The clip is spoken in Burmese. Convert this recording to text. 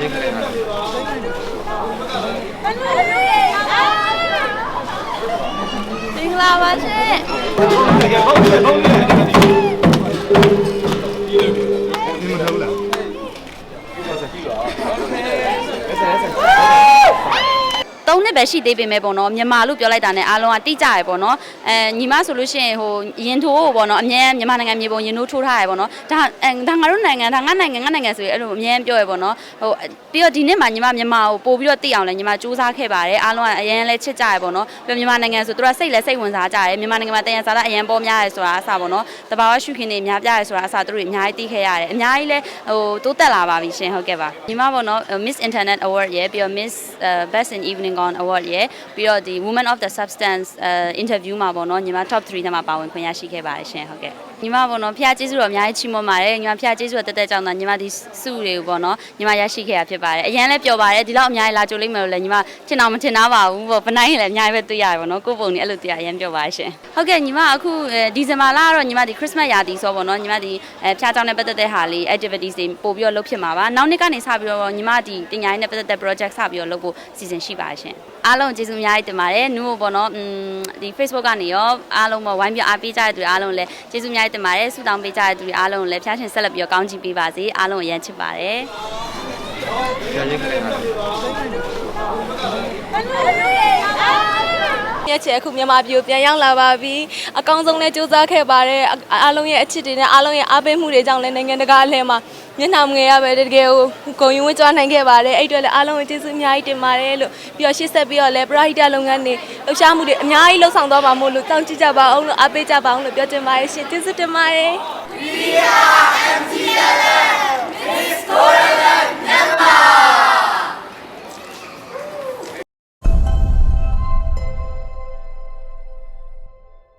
ပြန်ရိတ်ခိုင်းတာလေမနူရေအာမင်္ဂလာပါရှင် သုံးနှစ်ပဲရှိသေးပေမဲ့ပေါ့နော်မြန်မာလို့ပြောလိုက်တာနဲ့အားလုံးကတိကျရယ်ပေါ့နော်အဲညီမဆိုလို့ရှိရင်ဟိုရင်ထိုးကိုပေါ့နော်အမြဲမြန်မာနိုင်ငံမြေပုံရင်ထိုးထိုးထားရယ်ပေါ့နော်ဒါအဲဒါငါတို့နိုင်ငံဒါငါနိုင်ငံငါနိုင်ငံဆိုရင်အဲ့လိုအမြဲပြောရယ်ပေါ့နော်ဟိုပြီးတော့ဒီနှစ်မှာညီမမြန်မာကိုပို့ပြီးတော့သိအောင်လဲညီမစူးစမ်းခဲ့ပါတယ်အားလုံးကအရင်လဲချစ်ကြရယ်ပေါ့နော်ပြီးမြန်မာနိုင်ငံဆိုသူတို့ကစိတ်လဲစိတ်ဝင်စားကြရယ်မြန်မာနိုင်ငံမှာတယံစာအရင်ပေါ်များရယ်ဆိုတာအစားပေါ့နော်တဘာဝရှုခင်တွေများပြရယ်ဆိုတာအစားသူတို့အများကြီးသိခဲ့ရတယ်အများကြီးလဲဟိုတိုးတက်လာပါပြီရှင်ဟုတ်ကဲ့ပါညီမပေါ့နော် Miss Internet Award ရယ်ပြီးတော့ Miss Best in Evening Gown Award ရယ်ပြီးတော့ဒီ Women of the Substance interview မှာပေါ့နော်ညီမ top 3ထဲမှာပါဝင်ခွင့်ရရှိခဲ့ပါတယ်ရှင်ဟုတ်ကဲ့ညီမပေါ့နော်ဖះကျေးဇူးတော်အများကြီးချီးမွမ်းပါတယ်ညီမဖះကျေးဇူးတော်တက်တက်ကြောင်းတော့ညီမဒီစုတွေကိုပေါ့နော်ညီမရရှိခဲ့တာဖြစ်ပါတယ်အရင်လည်းပျော်ပါတယ်ဒီလောက်အများကြီးလာကြိုလိမ့်မယ်လို့လည်းညီမထင်တော့မထင်သားပါဘူးပေါ့ဗနိုင်ရင်လည်းအများကြီးပဲတွေ့ရတယ်ပေါ့နော်ကိုယ့်ပုံနေအဲ့လိုတွေ့ရအရင်ပျော်ပါတယ်ရှင်ဟုတ်ကဲ့ညီမအခုဒီဇင်ဘာလကတော့ညီမဒီ Christmas ရာသီဆိုပေါ့နော်ညီမဒီအဲဖះကြောင်းနဲ့ပတ်သက်တဲ့ဟာလေး activities တွေပို့ပြီးတော့လုပ်ဖြစ်မှာပါနောက်နှစ်ကနေစပြီးတော့ညီမဒီတင်ညာရေးနဲ့ပတ်သက်တဲ့ project စပြီးတော့လုပ်ဖို့စီစဉ်ရှိပါတယ်ရှင်အားလုံးကျေးဇူးအများကြီးတင်ပါတယ်နူးပေါ့နော်อืมဒီ Facebook ကနေရောအားလုံးပေါ့ဝိုင်းပြအားပေးကြတဲ့သူတွေအားလုံးလည်းကျေးဇူးအများကြီးတင်ပါတယ်ဆုတောင်းပေးကြတဲ့သူတွေအားလုံးလည်းဖျားရှင်ဆက်လက်ပြီးတော့ကောင်းချီးပေးပါစေအားလုံးအရန်ချစ်ပါတယ် မြက်ချေအခုမြန်မာပြည်ကိုပြန်ရောက်လာပါပြီအကောင်းဆုံးနဲ့စူးစမ်းခဲ့ပါတယ်အအားလုံးရဲ့အချစ်တွေနဲ့အားလုံးရဲ့အားပေးမှုတွေကြောင့်လည်းနိုင်ငံတကာအလှည့်မှာမျက်နှာမငယ်ရပဲတကယ်ကိုဂုဏ်ယူဝင်းကြွားနိုင်ခဲ့ပါတယ်အဲ့အတွက်လည်းအားလုံးကိုကျေးဇူးအများကြီးတင်ပါတယ်လို့ပြီးတော့ရှေ့ဆက်ပြီးတော့လည်းပရဟိတလုပ်ငန်းတွေလှူရှားမှုတွေအများကြီးလှုပ်ဆောင်သွားပါမို့လို့တောင်းကြည့်ကြပါအောင်လို့အားပေးကြပါအောင်လို့ပြောချင်ပါတယ်ရှင်ကျေးဇူးတင်ပါတယ် MTLM